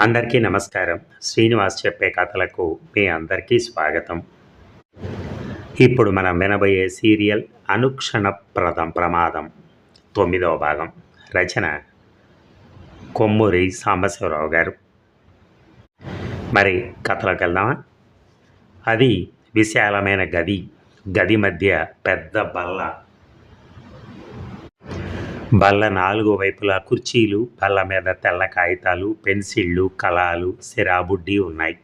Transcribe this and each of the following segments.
అందరికీ నమస్కారం. శ్రీనివాస్ చెప్పే కథలకు మీ అందరికీ స్వాగతం. ఇప్పుడు మనం వినబోయే సీరియల్ అనుక్షణప్రదం ప్రమాదం తొమ్మిదవ భాగం. రచన కొమ్మూరి సాంబశివరావు గారు. మరి కథలోకి వెళ్దామా? అది విశాలమైన గది గది మధ్య పెద్ద బల్ల. బల్ల నాలుగు వైపులా కుర్చీలు బల్ల మీద తెల్ల కాగితాలు పెన్సిళ్ళు కళాలు సిరాబుడ్డి ఉన్నాయి.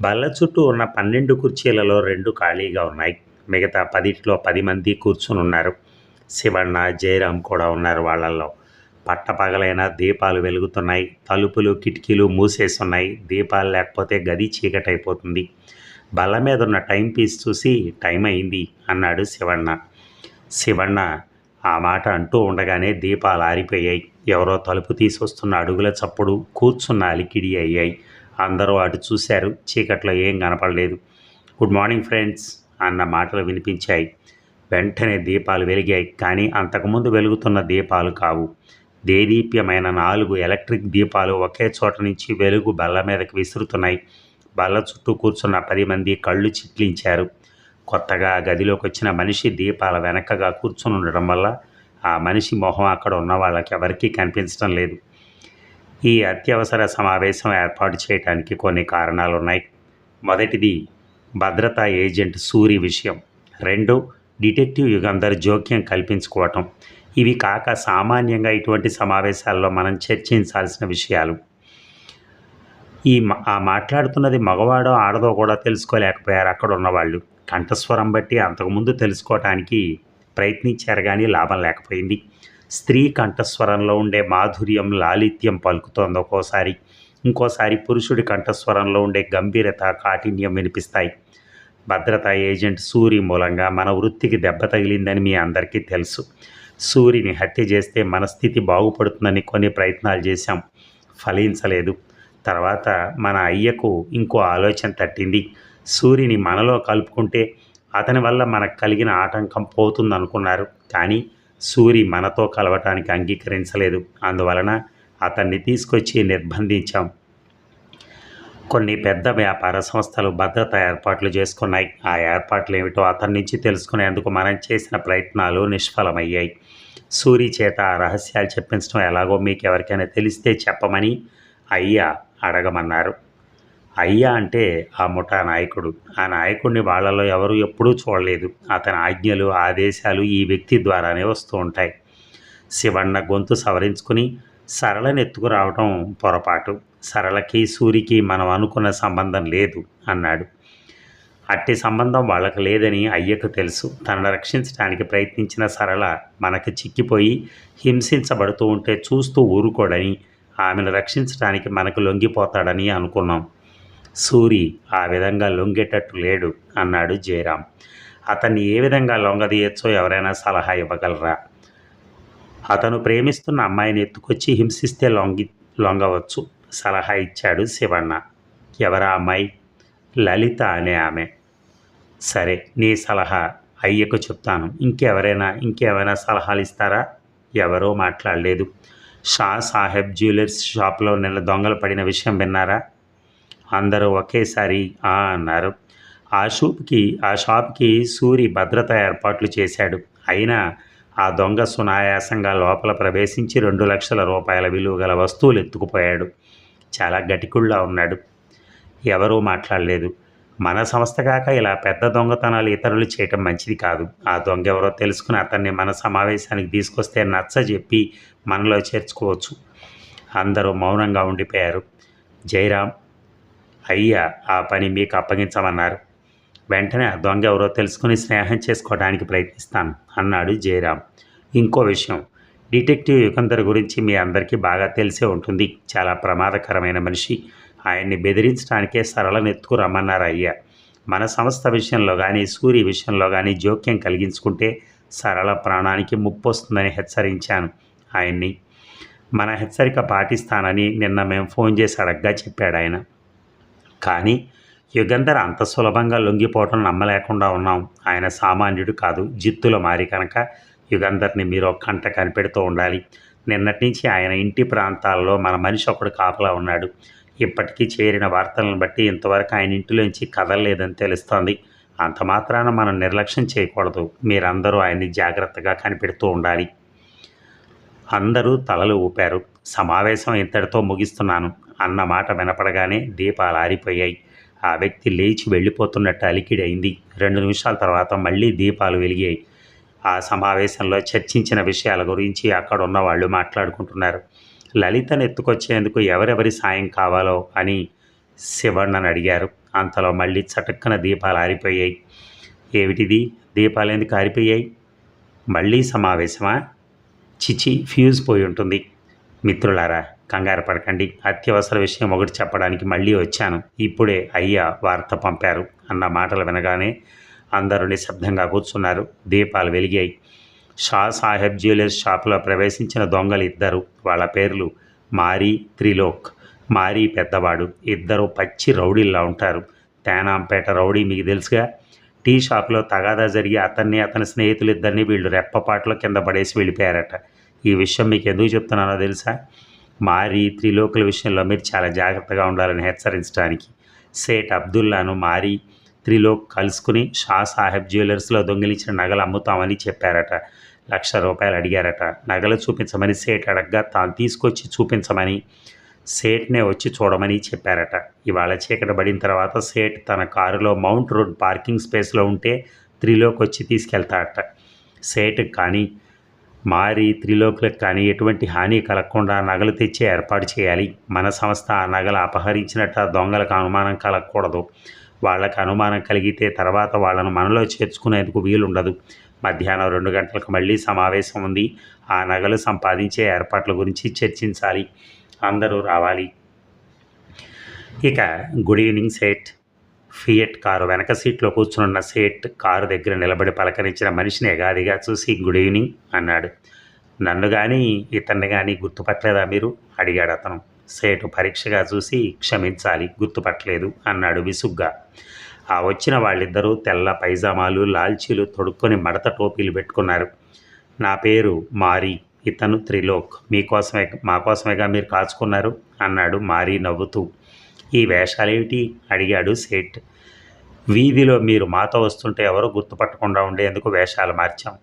బల్ల చుట్టూ ఉన్న పన్నెండు కుర్చీలలో రెండు ఖాళీగా ఉన్నాయి. మిగతా పదిట్లో పది మంది కూర్చుని ఉన్నారు శివన్న జయరాం కూడా ఉన్నారు వాళ్ళల్లో. పట్టపగలైన దీపాలు వెలుగుతున్నాయి. తలుపులు కిటికీలు మూసేస్తున్నాయి దీపాలు లేకపోతే గది చీకటైపోతుంది. బల్ల మీద ఉన్న టైం పీస్ చూసి టైం అయింది అన్నాడు శివన్న. శివన్న ఆ మాట అంటూ ఉండగానే దీపాలు ఆరిపోయాయి. ఎవరో తలుపు తీసొస్తున్న అడుగుల చప్పుడు కూర్చున్న అలికిడి అయ్యాయి. అందరూ అటు చూశారు. చీకట్లో ఏం కనపడలేదు. గుడ్ మార్నింగ్ ఫ్రెండ్స్ అన్న మాటలు వినిపించాయి. వెంటనే దీపాలు వెలిగాయి. కానీ అంతకుముందు వెలుగుతున్న దీపాలు కావు. దేదీప్యమైన నాలుగు ఎలక్ట్రిక్ దీపాలు ఒకే చోట నుంచి వెలుగు బల్ల మీదకి విసురుతున్నాయి. బల్ల చుట్టూ కూర్చున్న పది మంది కళ్ళు చిట్లించారు. కొత్తగా గదిలోకి వచ్చిన మనిషి దీపాల వెనకగా కూర్చుని ఉండడం వల్ల ఆ మనిషి మొహం అక్కడ ఉన్న వాళ్ళకి ఎవరికీ కనిపించడం లేదు. ఈ అత్యవసర సమావేశం ఏర్పాటు చేయడానికి కొన్ని కారణాలు ఉన్నాయి మొదటిది భద్రతా ఏజెంట్ సూరి విషయం. రెండు డిటెక్టివ్ యుగంధర్ జోక్యం కల్పించుకోవటం. ఇవి కాక సామాన్యంగా ఇటువంటి సమావేశాల్లో మనం చర్చించాల్సిన విషయాలు. ఈ ఆ మాట్లాడుతున్నది మగవాడో ఆడదో కూడా తెలుసుకోలేకపోయారు అక్కడ ఉన్నవాళ్ళు. కంఠస్వరం బట్టి అంతకుముందు తెలుసుకోవటానికి ప్రయత్నించారు కానీ లాభం లేకపోయింది. స్త్రీ కంఠస్వరంలో ఉండే మాధుర్యం లాలిత్యం పలుకుతోంది ఒక్కోసారి. ఇంకోసారి పురుషుడి కంఠస్వరంలో ఉండే గంభీరత కాఠిన్యం వినిపిస్తాయి. భద్రతా ఏజెంట్ సూరి మూలంగా మన వృత్తికి దెబ్బ తగిలిందని మీ అందరికీ తెలుసు. సూరిని హత్య చేస్తే మన స్థితి బాగుపడుతుందని కొన్ని ప్రయత్నాలు చేశాం. ఫలించలేదు. తర్వాత మన అయ్యకు ఇంకో ఆలోచన తట్టింది. సూర్యుని మనలో కలుపుకుంటే అతని వల్ల మనకు కలిగిన ఆటంకం పోతుందనుకున్నారు. కానీ సూరి మనతో కలవటానికి అంగీకరించలేదు. అందువలన అతన్ని తీసుకొచ్చి నిర్బంధించాం. కొన్ని పెద్ద వ్యాపార సంస్థలు భద్రత ఏర్పాట్లు చేసుకున్నాయి. ఆ ఏర్పాట్లు ఏమిటో అతని నుంచి తెలుసుకునేందుకు మనం చేసిన ప్రయత్నాలు నిష్ఫలమయ్యాయి. సూరి చేత ఆ రహస్యాలు చెప్పించడం ఎలాగో మీకు ఎవరికైనా తెలిస్తే చెప్పమని అయ్యా అడగమన్నారు. అయ్యా అంటే ఆ ముఠా నాయకుడు. ఆ నాయకుడిని వాళ్ళలో ఎవరు ఎప్పుడూ చూడలేదు. అతని ఆజ్ఞలు ఆదేశాలు ఈ వ్యక్తి ద్వారానే వస్తూ ఉంటాయి. శివన్న గొంతు సవరించుకుని సరళని ఎత్తుకురావడం పొరపాటు. సరళకి సూరికి మనం అనుకున్న సంబంధం లేదు అన్నాడు. అట్టి సంబంధం వాళ్ళకు లేదని అయ్యకు తెలుసు. తనను రక్షించడానికి ప్రయత్నించిన సరళ మనకు చిక్కిపోయి హింసించబడుతూ ఉంటే చూస్తూ ఊరుకోడని ఆమెను రక్షించడానికి మనకు లొంగిపోతాడని అనుకున్నాం. సూరి ఆ విధంగా లొంగేటట్టు లేడు అన్నాడు జయరాం. అతన్ని ఏ విధంగా లొంగదీయచ్చో ఎవరైనా సలహా ఇవ్వగలరా? అతను ప్రేమిస్తున్న అమ్మాయిని ఎత్తుకొచ్చి హింసిస్తే లొంగి లొంగవచ్చు సలహా ఇచ్చాడు శివన్న. ఎవరా అమ్మాయి? లలిత అనే ఆమె. సరే నీ సలహా అయ్యకు చెప్తాను. ఇంకెవరైనా ఇంకెవరైనా సలహాలు ఇస్తారా? ఎవరో మాట్లాడలేదు. షా సాహెబ్ జ్యువెలర్స్ షాప్లో నిన్న దొంగలు పడిన విషయం విన్నారా? అందరూ ఒకేసారి ఆ అన్నారు. ఆ షూప్కి ఆ షాప్కి సూరి భద్రత ఏర్పాట్లు చేశాడు. అయినా ఆ దొంగ సునాయాసంగా లోపల ప్రవేశించి రెండు లక్షల రూపాయల విలువ గల వస్తువులు ఎత్తుకుపోయాడు. చాలా గటికుళ్ళా ఉన్నాడు. ఎవరూ మాట్లాడలేదు. మన సంస్థ కాక ఇలా పెద్ద దొంగతనాలు ఇతరులు చేయటం మంచిది కాదు. ఆ దొంగ ఎవరో తెలుసుకుని అతన్ని మన సమావేశానికి తీసుకొస్తే నచ్చ చెప్పి మనలో చేర్చుకోవచ్చు. అందరూ మౌనంగా ఉండిపోయారు. జయరాం అయ్యా ఆ పని మీకు అప్పగించమన్నారు. వెంటనే ఆ దొంగ ఎవరో తెలుసుకుని స్నేహం చేసుకోవడానికి ప్రయత్నిస్తాను అన్నాడు జయరాం ఇంకో విషయం డిటెక్టివ్ యుగంధర్ గురించి మీ అందరికీ బాగా తెలిసే ఉంటుంది. చాలా ప్రమాదకరమైన మనిషి. ఆయన్ని బెదిరించడానికే సరళనెత్తుకు రమ్మన్నారు అయ్యా. మన సంస్థ విషయంలో కానీ సూర్య విషయంలో కానీ జోక్యం కలిగించుకుంటే సరళ ప్రాణానికి ముప్పు వస్తుందని హెచ్చరించాను ఆయన్ని. మన హెచ్చరిక పాటిస్తానని నిన్న మేము ఫోన్ చేసి అడగ్గా చెప్పాడు ఆయన కానీ యుగంధర్ అంత సులభంగా లొంగిపోవటం నమ్మలేకుండా ఉన్నాం. ఆయన సామాన్యుడు కాదు జిత్తుల మారి కనుక యుగంధర్ని మీరు ఒక కంట కనిపెడుతూ ఉండాలి. నిన్నటి నుంచి ఆయన ఇంటి ప్రాంతాల్లో మన మనిషి ఒకడు కాపలా ఉన్నాడు. ఇప్పటికీ చేరిన వార్తలను బట్టి ఇంతవరకు ఆయన ఇంటిలోంచి కదలలేదని తెలుస్తోంది. అంత మాత్రాన మనం నిర్లక్ష్యం చేయకూడదు. మీరందరూ ఆయన్ని జాగ్రత్తగా కనిపెడుతూ ఉండాలి. అందరూ తలలు ఊపారు. సమావేశం ఇంతటితో ముగిస్తున్నాను. అన్న మాట వినపడగానే దీపాలు ఆరిపోయాయి. ఆ వ్యక్తి లేచి వెళ్ళిపోతున్నట్టు అలికిడి అయింది రెండు నిమిషాల తర్వాత మళ్ళీ దీపాలు వెలిగాయి. ఆ సమావేశంలో చర్చించిన విషయాల గురించి అక్కడ ఉన్న వాళ్ళు మాట్లాడుకుంటున్నారు. లలితను ఎత్తుకొచ్చేందుకు ఎవరెవరి సాయం కావాలో అని శివణ్ణని అడిగారు. అంతలో మళ్ళీ చటుక్కన దీపాలు ఆరిపోయాయి. ఏమిటిది? దీపాలు ఎందుకు ఆరిపోయాయి? మళ్ళీ సమావేశమా? చిచి ఫ్యూజ్ పోయి ఉంటుంది. మిత్రులారా కంగారు పడకండి. అత్యవసర విషయం ఒకటి చెప్పడానికి మళ్ళీ వచ్చాను. ఇప్పుడే అయ్యా వార్త పంపారు. అన్న మాటలు వినగానే అందరూ నిశ్శబ్దంగా కూర్చున్నారు. దీపాలు వెలిగాయి. షా సాహెబ్ జ్యువెలర్స్ షాపులో ప్రవేశించిన దొంగలు ఇద్దరు. వాళ్ళ పేర్లు మారీ త్రిలోక్. మారీ పెద్దవాడు. ఇద్దరు పచ్చి రౌడీల్లా ఉంటారు. తేనాంపేట రౌడీ మీకు తెలుసుగా? టీ షాప్లో తగాదా జరిగి అతన్ని అతని స్నేహితులు ఇద్దరిని వీళ్ళు రెప్పపాట్లో కింద పడేసి వెళ్ళిపోయారట. ఈ విషయం మీకు ఎందుకు చెప్తున్నానో తెలుసా? మారి త్రిలోకుల విషయంలో మీరు చాలా జాగ్రత్తగా ఉండాలని హెచ్చరించడానికి సేట్ అబ్దుల్లాను మారి త్రిలోక్ కలుసుకుని షా సాహెబ్ జ్యువెలర్స్లో దొంగిలించిన నగలు అమ్ముతామని చెప్పారట. లక్ష రూపాయలు అడిగారట. నగలు చూపించమని సేట్ అడగ్గా తాను తీసుకొచ్చి చూపించమని సేట్నే వచ్చి చూడమని చెప్పారట. ఇవాళ చీకటి పడిన తర్వాత సేట్ తన కారులో మౌంట్ రోడ్ పార్కింగ్ స్పేస్లో ఉంటే త్రిలోక్ వచ్చి తీసుకెళ్తాడట సేట్ కానీ మారి త్రిలోకులకు కానీ ఎటువంటి హాని కలగకుండా నగలు తెచ్చి ఏర్పాటు చేయాలి. మన సంస్థ ఆ నగలు అపహరించినట్టు దొంగలకు అనుమానం కలగకూడదు. వాళ్ళకు అనుమానం కలిగితే తర్వాత వాళ్ళను మనలో చేర్చుకునేందుకు వీలుండదు. మధ్యాహ్నం రెండు గంటలకు మళ్ళీ సమావేశం ఉంది. ఆ నగలు సంపాదించే ఏర్పాట్ల గురించి చర్చించాలి. అందరూ రావాలి. ఇక good evening set. Fiat car వెనక సీట్లో కూర్చునున్న సేట్ కారు దగ్గర నిలబడి పలకరించిన మనిషిని ఎగాదిగా చూసి గుడ్ ఈవినింగ్ అన్నాడు. నన్ను కానీ ఇతన్ని కానీ గుర్తుపట్టలేదా మీరు? అడిగాడు అతను. సేటు పరీక్షగా చూసి క్షమించాలి గుర్తుపట్టలేదు అన్నాడు విసుగ్గా. ఆ వచ్చిన వాళ్ళిద్దరూ తెల్ల పైజామాలు లాల్చీలు తొడుక్కొని మడత టోపీలు పెట్టుకున్నారు. నా పేరు మారి ఇతను త్రిలోక్. మీకోసమే మా కోసమేగా మీరు కాచుకున్నారు? అన్నాడు మారీ నవ్వుతూ. ఈ వేషాలేమిటి? అడిగాడు సేట్. వీధిలో మీరు మాతో వస్తుంటే ఎవరో గుర్తుపట్టకుండా ఉండేందుకు వేషాలు మార్చాం.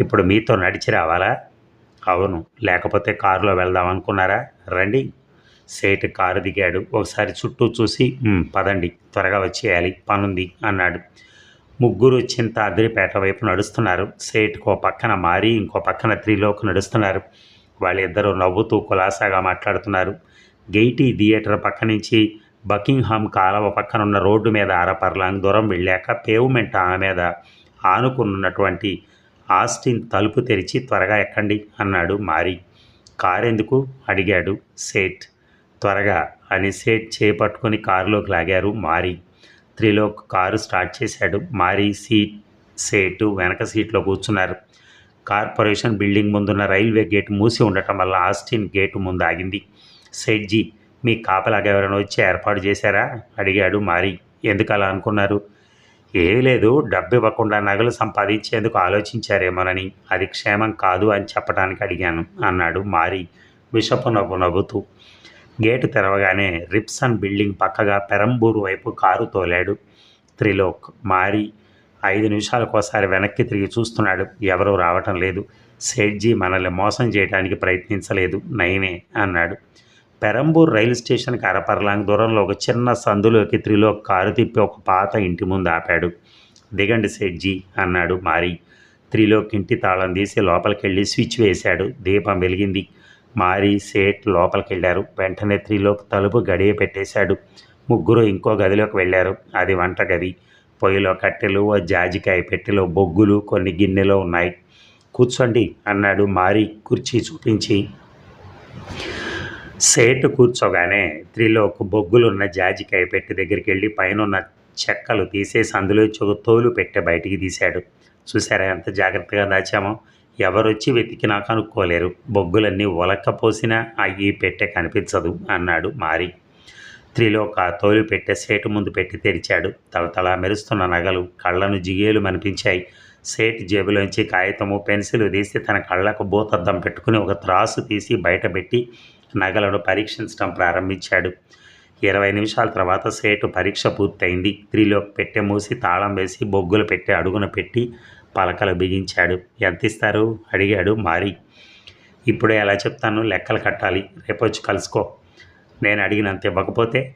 ఇప్పుడు మీతో నడిచి రావాలా? అవును. లేకపోతే కారులో వెళ్దాం అనుకున్నారా? రండి. సేట్ కారు దిగాడు. ఒకసారి చుట్టూ చూసి పదండి. త్వరగా వచ్చేయాలి. పనుంది అన్నాడు. ముగ్గురు చింత అద్రిపేట వైపు నడుస్తున్నారు. సేట్కో పక్కన మారి ఇంకో పక్కన త్రిలోక్ నడుస్తున్నారు. వాళ్ళిద్దరూ నవ్వుతూ కులాసాగా మాట్లాడుతున్నారు. గెయిటీ థియేటర్ పక్క నుంచి బకింగ్హామ్ కాలవ పక్కనున్న రోడ్డు మీద అరపర్లాంగ్ దూరం వెళ్ళాక పేవ్మెంట్ ఆమె మీద ఆనుకున్నటువంటి ఆస్టిన్ తలుపు తెరిచి త్వరగా ఎక్కండి అన్నాడు మారి. కారెందుకు? అడిగాడు సేట్. త్వరగా అని సేట్ చేపట్టుకొని కారులోకి లాగారు మారి. త్రిలోక్ కారు స్టార్ట్ చేశాడు. మారి సీట్ సేటు వెనక సీట్లో కూర్చున్నారు. కార్పొరేషన్ బిల్డింగ్ ముందున్న రైల్వే గేట్ మూసి ఉండటం వల్ల ఆస్టిన్ గేటు ముందు ఆగింది. సేట్జీ మీ కాపలాగా ఎవరైనా వచ్చి ఏర్పాటు చేశారా? అడిగాడు మారి. ఎందుకు అలా అనుకున్నారు? ఏమీ లేదు డబ్బు ఇవ్వకుండా నగలు సంపాదించేందుకు ఆలోచించారేమోనని. అది క్షేమం కాదు అని చెప్పడానికి అడిగాను అన్నాడు మారి విషపు నవ్వు నవ్వుతూ. గేటు తెరవగానే రిప్సన్ బిల్డింగ్ పక్కగా పెరంబూరు వైపు కారు తోలాడు త్రిలోక్. మారి ఐదు నిమిషాలకోసారి వెనక్కి తిరిగి చూస్తున్నాడు. ఎవరూ రావటం లేదు. సేట్జీ మనల్ని మోసం చేయడానికి ప్రయత్నించలేదు. నయమే అన్నాడు. పెరంబూర్ రైలు స్టేషన్కి అరపర్లాంగ్ దూరంలో ఒక చిన్న సందులోకి త్రిలోక్ కారు తిప్పి ఒక పాత ఇంటి ముందు ఆపాడు. దిగండి సెడ్జీ అన్నాడు మారి. త్రిలోక్ ఇంటి తాళం తీసి లోపలికి వెళ్ళి స్విచ్ వేశాడు. దీపం వెలిగింది. మారి సేట్ లోపలికి వెళ్ళారు వెంటనే త్రిలోక్ తలుపు గడియ పెట్టేశాడు. ముగ్గురు ఇంకో గదిలోకి వెళ్ళారు. అది వంట గది పొయ్యిలో కట్టెలు ఓ జాజికాయ పెట్టెలో బొగ్గులు కొన్ని గిన్నెలో ఉన్నాయి. కూర్చోండి అన్నాడు మారి కుర్చీ చూపించి. సేటు కూర్చోగానే త్రిలోక్ బొగ్గులున్న జాజికాయ పెట్టి దగ్గరికి వెళ్ళి పైన చెక్కలు తీసేసి అందులోంచి ఒక తోలు పెట్టి బయటికి తీశాడు. చూసారా ఎంత జాగ్రత్తగా దాచామో? ఎవరొచ్చి వెతికినా కనుక్కోలేరు. బొగ్గులన్నీ ఒలక్కపోసినా పోసినా ఈ పెట్టె కనిపించదు అన్నాడు మారి. త్రిలోక తోలు పెట్టె సేటు ముందు పెట్టి తెరిచాడు. తలతలా మెరుస్తున్న నగలు కళ్ళను జిగేలు మనిపించాయి. సేట్ జేబులోంచి కాగితము పెన్సిల్ తీసి తన కళ్ళకు బూతద్దం పెట్టుకుని ఒక త్రాసు తీసి బయటపెట్టి నగలను పరీక్షించడం ప్రారంభించాడు. ఇరవై నిమిషాల తర్వాత సేటు పరీక్ష పూర్తయింది. త్రీలో పెట్టె మూసి తాళం వేసి బొగ్గులు పెట్టి అడుగున పెట్టి పలకలు బిగించాడు. ఎంత ఇస్తారు అడిగాడు మారి. ఇప్పుడే ఎలా చెప్తాను? లెక్కలు కట్టాలి. రేపు వచ్చి కలుసుకో. నేను అడిగినంత ఇవ్వకపోతే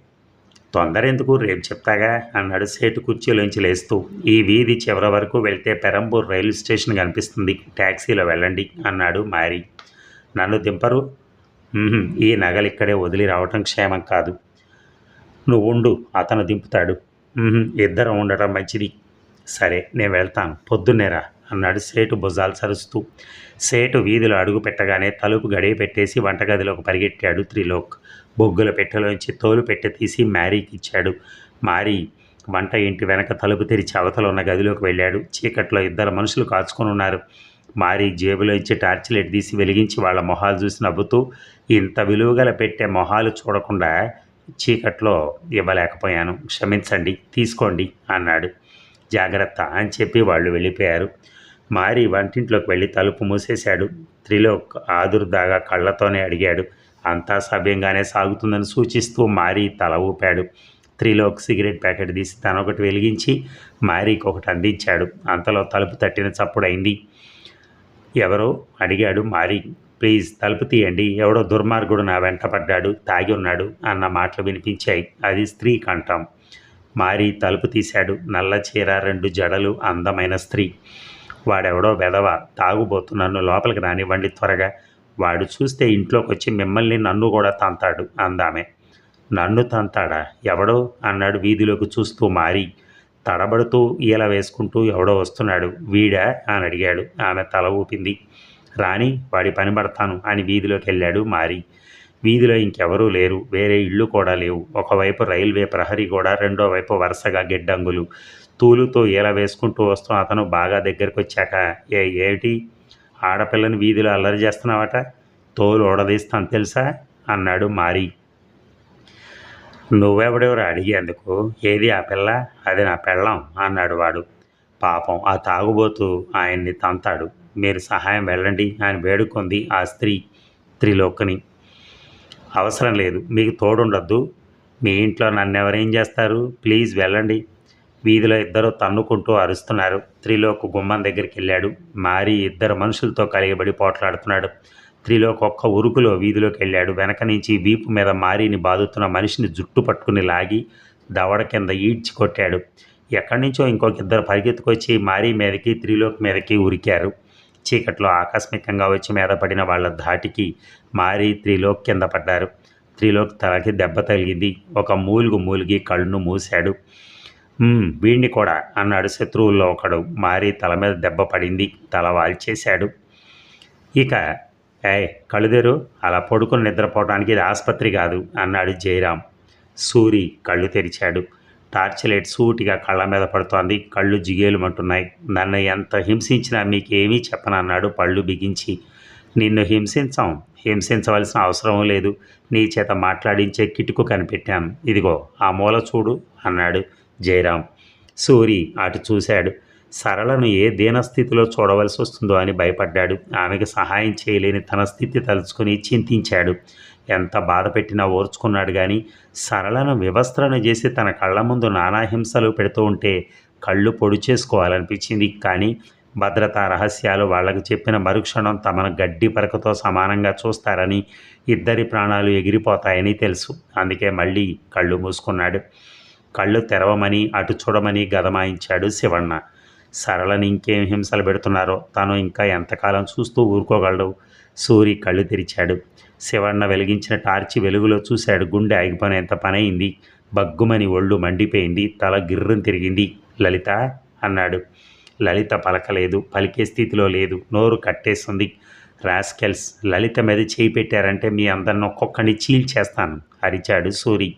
తొందర ఎందుకు? రేపు చెప్తాగా? అన్నాడు సేటు కుర్చీలోంచి లేస్తూ. ఈ వీధి చివరి వరకు వెళ్తే పెరంబూర్ రైలు స్టేషన్ కనిపిస్తుంది. ట్యాక్సీలో వెళ్ళండి అన్నాడు మారి. నన్ను దింపరు. ఈ నగలు ఇక్కడే వదిలి రావటం క్షేమం కాదు. నువ్వు ఉండు అతను దింపుతాడు. ఇద్దరం ఉండటం మంచిది. సరే నేను వెళ్తాను. పొద్దున్నేరా అన్నాడు సేటు భుజాలు సరుస్తూ. సేటు వీధిలో అడుగు పెట్టగానే తలుపు గడియ పెట్టేసి వంటగదిలోకి పరిగెట్టాడు త్రిలోక్. బొగ్గుల పెట్టెలోంచి తోలు పెట్టె తీసి మ్యారీకి ఇచ్చాడు. మారీ వంట ఇంటి వెనక తలుపు తెరిచి అవతల ఉన్న గదిలోకి వెళ్ళాడు. చీకట్లో ఇద్దరు మనుషులు కాచుకొని ఉన్నారు. మారీ జేబులో ఇచ్చి టార్చ్ లైట్ తీసి వెలిగించి వాళ్ళ మొహాలు చూసి నవ్వుతూ ఇంత విలువగల పెట్టే మొహాలు చూడకుండా చీకట్లో ఇవ్వలేకపోయాను. క్షమించండి తీసుకోండి అన్నాడు. జాగ్రత్త అని చెప్పి వాళ్ళు వెళ్ళిపోయారు. మారి వంటింట్లోకి వెళ్ళి తలుపు మూసేశాడు. త్రిలోక్ ఆదుర్దాగా కళ్ళతోనే అడిగాడు. అంతా సవ్యంగానే సాగుతుందని సూచిస్తూ మారి తల ఊపాడు. త్రిలోక్ సిగరెట్ ప్యాకెట్ తీసి తనొకటి వెలిగించి మారీకి ఒకటి అందించాడు. అంతలో తలుపు తట్టిన చప్పుడైంది. ఎవరో అడిగాడు మారి ప్లీజ్ తలుపు తీయండి ఎవడో దుర్మార్గుడు నా వెంట పడ్డాడు తాగి ఉన్నాడు అన్న మాటలు వినిపించాయి. అది స్త్రీ కంఠం. మారి తలుపు తీశాడు. నల్ల చీర రెండు జడలు అందమైన స్త్రీ. వాడెవడో వెధవ తాగుబోతు నన్ను లోపలికి రానివ్వండి త్వరగా. వాడు చూస్తే ఇంట్లోకి వచ్చి మిమ్మల్ని నన్ను కూడా తంతాడు అందామె. నన్ను తంతాడా? ఎవడో? అన్నాడు వీధిలోకి చూస్తూ మారి. తడబడుతూ ఈల వేసుకుంటూ ఎవడో వస్తున్నాడు. వీడా? అని అడిగాడు. ఆమె తల ఊపింది. రాని వాడి పని పడతాను అని వీధిలోకి వెళ్ళాడు మారి. వీధిలో ఇంకెవరూ లేరు. వేరే ఇళ్ళు కూడా లేవు. ఒకవైపు రైల్వే ప్రహరీ కూడా రెండో వైపు వరుసగా గిడ్డంగులు. తూలుతో ఈల వేసుకుంటూ వస్తూ అతను బాగా దగ్గరికి వచ్చాక ఏ ఏమిటి? ఆడపిల్లని వీధిలో అల్లరి చేస్తున్నావట? తోలు ఓడదీస్తాను తెలుసా? అన్నాడు మారి. నువ్వెవడెవరు అడిగేందుకు ఏది ఆ పిల్ల? అది నా పెళ్ళం అన్నాడు వాడు. పాపం ఆ తాగుబోతూ ఆయన్ని తంతాడు. మీరు సహాయం వెళ్ళండి అని వేడుకుంది ఆ స్త్రీ త్రిలోకని. అవసరం లేదు మీకు తోడుండద్దు. మీ ఇంట్లో నన్ను ఎవరేం చేస్తారు? ప్లీజ్ వెళ్ళండి. వీధిలో ఇద్దరు తన్నుకుంటూ అరుస్తున్నారు. త్రిలోక్ గుమ్మం దగ్గరికి వెళ్ళాడు మారి ఇద్దరు మనుషులతో కలిగబడి పోట్లాడుతున్నాడు. త్రిలోక్ ఒక్క ఉరుకులో వీధిలోకి వెళ్ళాడు. వెనక నుంచి వీపు మీద మారిని బాదుతున్న మనిషిని జుట్టు పట్టుకుని లాగి దవడ కింద ఈడ్చి కొట్టాడు. ఎక్కడి నుంచో ఇంకొక ఇద్దరు పరిగెత్తుకొచ్చి మారీ మీదకి త్రిలోక్ మీదకి ఉరికారు. చీకట్లో ఆకస్మికంగా వచ్చి మీద పడిన వాళ్ళ ధాటికి మారి త్రిలోక్ కింద పడ్డారు. త్రిలోక్ తలకి దెబ్బ తగిలింది. ఒక మూలుగు మూలిగి కళ్ళను మూశాడు. వీణ్ణి కూడా అన్నాడు శత్రువుల్లో ఒకడు. మారి తల మీద దెబ్బ పడింది. తల వాల్చేశాడు. ఇక ఏ కళ్ళుదేరు అలా పడుకుని నిద్రపోవడానికి ఇది ఆసుపత్రి కాదు అన్నాడు జయరాం సూరి కళ్ళు తెరిచాడు. టార్చ్ లైట్ సూటిగా కళ్ళ మీద పడుతోంది. కళ్ళు జిగేలుమంటున్నాయి. నన్ను ఎంత హింసించినా మీకేమీ చెప్పనన్నాడు పళ్ళు బిగించి. నిన్ను హింసించాం హింసించవలసిన అవసరం లేదు. నీ చేత మాట్లాడించే కిటుకు కనిపెట్టాను. ఇదిగో ఆ మూల చూడు అన్నాడు జయరాం సూరి అటు చూశాడు. సరళను ఏ దీనస్థితిలో చూడవలసి వస్తుందో అని భయపడ్డాడు. ఆమెకు సహాయం చేయలేని తన స్థితి తలుచుకొని చింతించాడు. ఎంత బాధ పెట్టినా ఓర్చుకున్నాడు కానీ సరళను వివస్త్రను చేసి తన కళ్ళ ముందు నానాహింసలు పెడుతూ ఉంటే కళ్ళు పొడి చేసుకోవాలనిపించింది. కానీ భద్రతా రహస్యాలు వాళ్ళకు చెప్పిన మరుక్షణం తమను గడ్డి పరకతో సమానంగా చూస్తారని ఇద్దరి ప్రాణాలు ఎగిరిపోతాయని తెలుసు. అందుకే మళ్ళీ కళ్ళు మూసుకున్నాడు. కళ్ళు తెరవమని అటు చూడమని గదమాయించాడు శివಣ್ణ సరళని ఇంకేం హింసలు పెడుతున్నారో తను ఇంకా ఎంతకాలం చూస్తూ ఊరుకోగలడు. సూరి కళ్ళు తెరిచాడు. శివన్న వెలిగించిన టార్చి వెలుగులో చూశాడు. గుండె ఆగిపోయినంత పనైంది. బగ్గుమని ఒళ్ళు మండిపోయింది. తల గిర్రం తిరిగింది. లలిత అన్నాడు. లలిత పలకలేదు. పలికే స్థితిలో లేదు. నోరు కట్టేస్తుంది రాస్కెల్స్ లలిత మీద చేయి పెట్టారంటే మీ అందరిని ఒక్కొక్కడిని చీల్చేస్తాను అరిచాడు సూరి.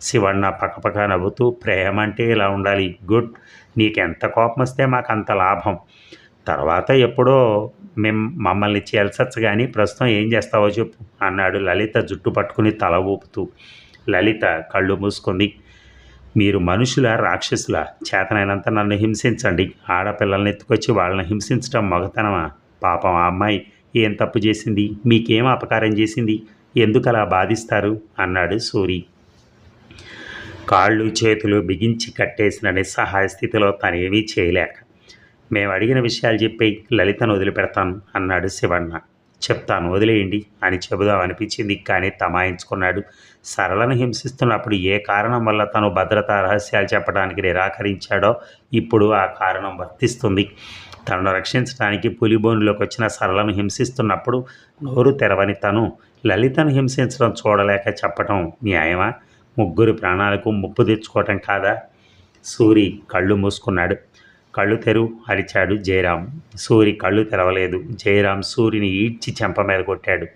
శివన్న పక్కపక్క నవ్వుతూ ప్రేమ అంటే ఇలా ఉండాలి. గుడ్. నీకెంత కోపం వస్తే మాకు అంత లాభం. తర్వాత ఎప్పుడో మేం మమ్మల్ని చేల్చచ్చు కానీ ప్రస్తుతం ఏం చేస్తావో చెప్పు అన్నాడు లలిత జుట్టు పట్టుకుని తల ఊపుతూ. లలిత కళ్ళు మూసుకుంది. మీరు మనుషుల రాక్షసుల? చేతనైనంత నన్ను హింసించండి. ఆడపిల్లల్ని ఎత్తుకొచ్చి వాళ్ళని హింసించడం మగతనమా? పాపం ఆ అమ్మాయి ఏం తప్పు చేసింది? మీకేం అపకారం చేసింది? ఎందుకలా బాధిస్తారు? అన్నాడు సూరి. కాళ్ళు చేతులు బిగించి కట్టేసిన నిస్సహాయ స్థితిలో తను ఏమీ చేయలేక మేము అడిగిన విషయాలు చెప్పి లలితను వదిలిపెడతాను అన్నాడు శివన్న. చెప్తాను వదిలేయండి అని చెబుదాం అనిపించింది. కానీ తమాయించుకున్నాడు. సరళను హింసిస్తున్నప్పుడు ఏ కారణం వల్ల తను భద్రతా రహస్యాలు చెప్పడానికి నిరాకరించాడో ఇప్పుడు ఆ కారణం వర్తిస్తుంది. తనను రక్షించడానికి పులిబోనులోకి వచ్చిన సరళను హింసిస్తున్నప్పుడు నోరు తెరవని తను లలితను హింసించడం చూడలేక చెప్పటం న్యాయమా? ముగ్గురు ప్రాణాలకు ముప్పు తెచ్చుకోవటం కాదా? సూరి కళ్ళు మూసుకున్నాడు. కళ్ళు తెరు అరిచాడు జయరాం సూరి కళ్ళు తెరవలేదు. జయరాం సూరిని ఈడ్చి చెంప మీద కొట్టాడు.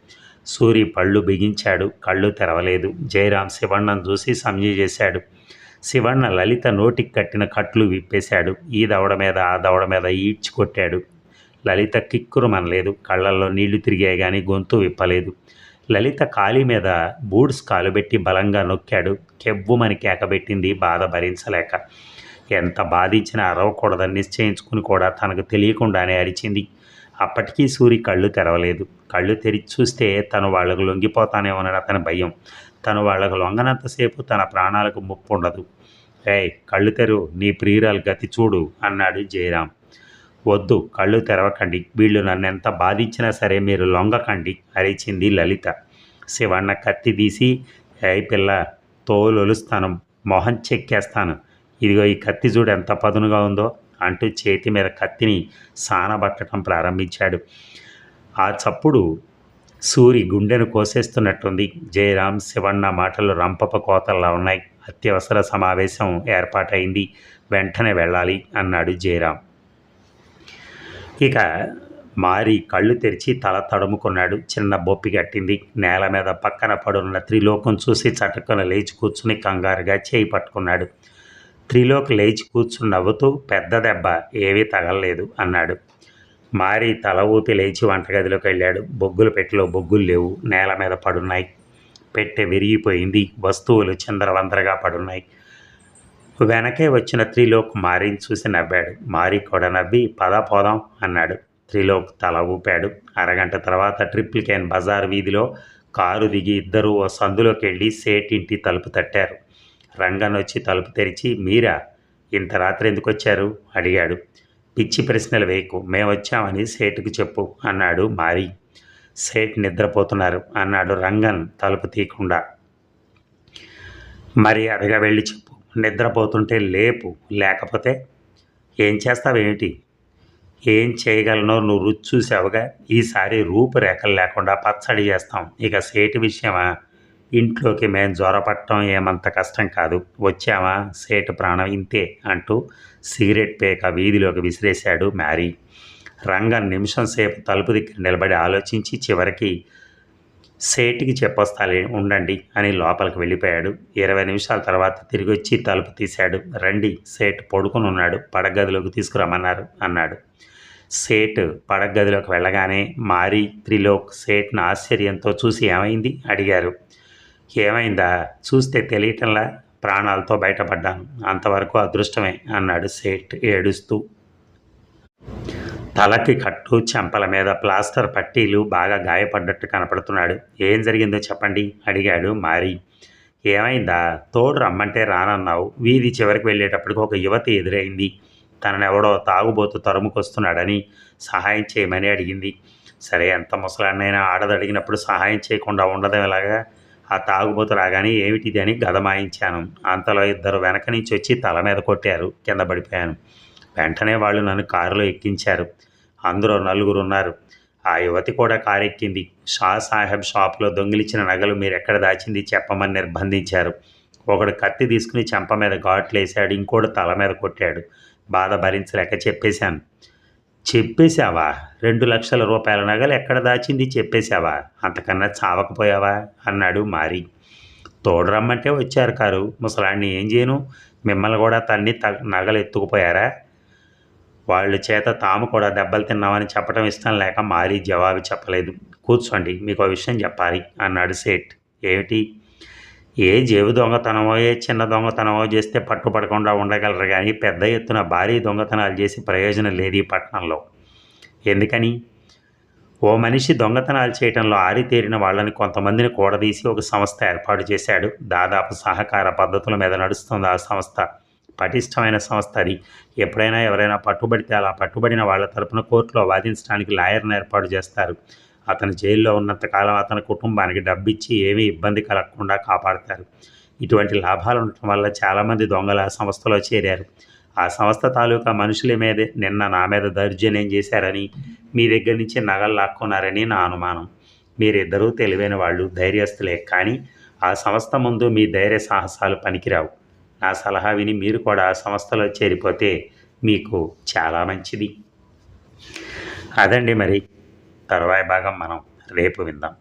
సూరి పళ్ళు బిగించాడు. కళ్ళు తెరవలేదు. జయరాం శివణ్ణం చూసి సంజీ చేశాడు. శివణ్ణ లలిత నోటికి కట్టిన కట్లు విప్పేశాడు. ఈ దవడ మీద ఆ దవడ మీద ఈడ్చి కొట్టాడు. లలిత కిక్కురు మనలేదు కళ్ళల్లో నీళ్ళు తిరిగాయి కానీ గొంతు విప్పలేదు. లలిత కాలి మీద బూడ్స్ కాలుబెట్టి బలంగా నొక్కాడు. కెవ్వుమని కేకబెట్టింది. బాధ భరించలేక. ఎంత బాధించినా అరవకూడదని నిశ్చయించుకుని కూడా తనకు తెలియకుండానే అరిచింది. అప్పటికీ సూరి కళ్ళు తెరవలేదు. కళ్ళు తెరిచి చూస్తే తను వాళ్ళకు లొంగిపోతానేమోనని అతని భయం. తను వాళ్ళకు లొంగనంతసేపు తన ప్రాణాలకు ముప్పు ఉండదు. ఏయ్ కళ్ళు తెరు. నీ ప్రియురాలు గతి చూడు అన్నాడు జయరాం. వద్దు కళ్ళు తెరవకండి. వీళ్ళు నన్ను ఎంత బాధించినా సరే మీరు లొంగకండి అరిచింది లలిత. శివన్న కత్తి తీసి ఏ పిల్ల తోలొలుస్తాను మొహం చెక్కేస్తాను. ఇదిగో ఈ కత్తి చూడు ఎంత పదునుగా ఉందో అంటూ చేతి మీద కత్తిని సానబట్టడం ప్రారంభించాడు. ఆ చప్పుడు సూరి గుండెను కోసేస్తున్నట్టుంది. జయరాం శివన్న మాటలు రంపప కోతల్లా ఉన్నాయి. అత్యవసర సమావేశం ఏర్పాటైంది. వెంటనే వెళ్ళాలి అన్నాడు జయరాం. ఇక మారి కళ్ళు తెరిచి తల తడుముకున్నాడు. చిన్న బొప్పి కట్టింది. నేల మీద పక్కన పడున్న త్రిలోకం చూసి చటుక్కున లేచి కూర్చుని కంగారుగా చేయి పట్టుకున్నాడు. త్రిలోక్ లేచి కూర్చుని నవ్వుతూ పెద్ద దెబ్బ ఏమీ తగలలేదు అన్నాడు. మారి తల ఊపి లేచి వంటగదిలోకి వెళ్ళాడు. బొగ్గుల పెట్టిలో బొగ్గులు లేవు. నేల మీద పడున్నాయి. పెట్టె విరిగిపోయింది. వస్తువులు చిందరవందరగా పడున్నాయి. వెనకే వచ్చిన త్రిలోక్ మారిని చూసి నవ్వాడు. మారి కూడా నవ్వి పద పోదాం అన్నాడు. త్రిలోక్ తల ఊపాడు. అరగంట తర్వాత ట్రిపుల్ క్యాన్ బజార్ వీధిలో కారు దిగి ఇద్దరూ ఓ సందులోకి వెళ్ళి సేట్ ఇంటి తలుపు తట్టారు. రంగన్ వచ్చి తలుపు తెరిచి మీరా ఇంత రాత్రి ఎందుకు వచ్చారు? అడిగాడు. పిచ్చి ప్రశ్నలు వేయకు మేము వచ్చామని సేటుకు చెప్పు అన్నాడు మారి. సేట్ నిద్రపోతున్నారు అన్నాడు రంగన్ తలుపు తీయకుండా. మరి అడగా వెళ్ళి చెప్పు. నిద్రపోతుంటే లేపు లేకపోతే ఏం చేస్తావేమిటి? ఏం చేయగలనో నువ్వు రుచి చూసావుగా? ఈసారి రూపురేఖలు లేకుండా పచ్చడి చేస్తాం. ఇక సేటు విషయమా? ఇంట్లోకి మేం జ్వరపట్టడం ఏమంత కష్టం కాదు. వచ్చామా? సేటు ప్రాణం ఇంతే అంటూ సిగరెట్ పేక వీధిలోకి విసిరేశాడు మ్యారీ. రంగం నిమిషం సేపు తలుపు దగ్గర నిలబడి ఆలోచించి చివరికి సేటికి చెప్పొస్తాలే ఉండండి అని లోపలికి వెళ్ళిపోయాడు. ఇరవై నిమిషాల తర్వాత తిరిగి వచ్చి తలుపు తీశాడు. రండి సేట్ పడుకుని ఉన్నాడు. పడగదిలోకి తీసుకురమ్మన్నారు అన్నాడు. సేట్ పడగదిలోకి వెళ్ళగానే మారి త్రిలోక్ సేట్ను ఆశ్చర్యంతో చూసి ఏమైంది? అడిగారు. ఏమైందా? చూస్తే తెలియటంలా ప్రాణాలతో బయటపడ్డాను. అంతవరకు అదృష్టమే అన్నాడు సేట్ ఏడుస్తూ. తలకి కట్టు చెంపల మీద ప్లాస్టర్ పట్టీలు బాగా గాయపడ్డట్టు కనపడుతున్నాడు. ఏం జరిగిందో చెప్పండి? అడిగాడు మారి. ఏమైందా? తోడు రమ్మంటే రానన్నావు. వీధి చివరికి వెళ్ళేటప్పటికి ఒక యువతి ఎదురైంది. తనని ఎవడో తాగుబోతు తరుముకొస్తున్నాడని సహాయం చేయమని అడిగింది. సరే ఎంత ముసలాన్నైనా ఆడదడిగినప్పుడు సహాయం చేయకుండా ఉండదు ఇలాగా ఆ తాగుబోతు రాగానే ఏమిటిది అని గదమాయించాను. అంతలో ఇద్దరు వెనక నుంచి వచ్చి తల మీద కొట్టారు. కింద పడిపోయాను. వెంటనే వాళ్ళు నన్ను కారులో ఎక్కించారు. అందులో నలుగురు ఉన్నారు. ఆ యువతి కూడా కారు ఎక్కింది షా సాహెబ్ షాప్లో దొంగిలించిన నగలు మీరు ఎక్కడ దాచింది చెప్పమని నిర్బంధించారు. ఒకడు కత్తి తీసుకుని చెంప మీద ఘాట్లు వేసాడు ఇంకోటి తల మీద కొట్టాడు. బాధ భరించలేక చెప్పేశాను. చెప్పేశావా? రెండు లక్షల రూపాయల నగలు ఎక్కడ దాచింది చెప్పేశావా? అంతకన్నా చావకపోయావా? అన్నాడు మారి. తోడు రమ్మంటే వచ్చారు కారు. ముసలాన్ని ఏం చేయను? మిమ్మల్ని కూడా తన్ని త నగలు ఎత్తుకుపోయారా? వాళ్ళ చేత తాము కూడా దెబ్బలు తిన్నామని చెప్పడం ఇష్టం లేక మారీ జవాబు చెప్పలేదు. కూర్చోండి మీకు విషయం చెప్పాలి అన్నాడు సేట్. ఏమిటి? ఏ జేబు దొంగతనమో ఏ చిన్న దొంగతనమో చేస్తే పట్టుపడకుండా ఉండగలరు కానీ పెద్ద ఎత్తున భారీ దొంగతనాలు చేసి ప్రయోజనం లేదు ఈ పట్టణంలో. ఎందుకని? ఓ మనిషి దొంగతనాలు చేయటంలో ఆరితేరిన వాళ్ళని కొంతమందిని కూడదీసి ఒక సంస్థ ఏర్పాటు చేశాడు. దాదాపు సహకార పద్ధతుల మీద నడుస్తుంది ఆ సంస్థ. పటిష్టమైన సంస్థ అది. ఎప్పుడైనా ఎవరైనా పట్టుబడితే అలా పట్టుబడిన వాళ్ళ తరపున కోర్టులో వాదించడానికి లాయర్ను ఏర్పాటు చేస్తారు. అతను జైల్లో ఉన్నంతకాలం అతని కుటుంబానికి డబ్బిచ్చి ఏమీ ఇబ్బంది కలగకుండా కాపాడతారు. ఇటువంటి లాభాలు ఉండటం వల్ల చాలామంది దొంగలు ఆ సంస్థలో చేరారు. ఆ సంస్థ తాలూకా మనుషుల మీదే నిన్న నా మీద దౌర్జన్యం చేశారని మీ దగ్గర నుంచి నగలు లాక్కున్నారని నా అనుమానం. మీరిద్దరూ తెలివైన వాళ్ళు ధైర్యస్తులే. కానీ ఆ సంస్థ ముందు మీ ధైర్య సాహసాలు పనికిరావు. నా సలహా విని మీరు కూడా సంస్థలో చేరిపోతే మీకు చాలా మంచిది. అదండి మరి. తర్వాయి భాగం మనం రేపు విందాం.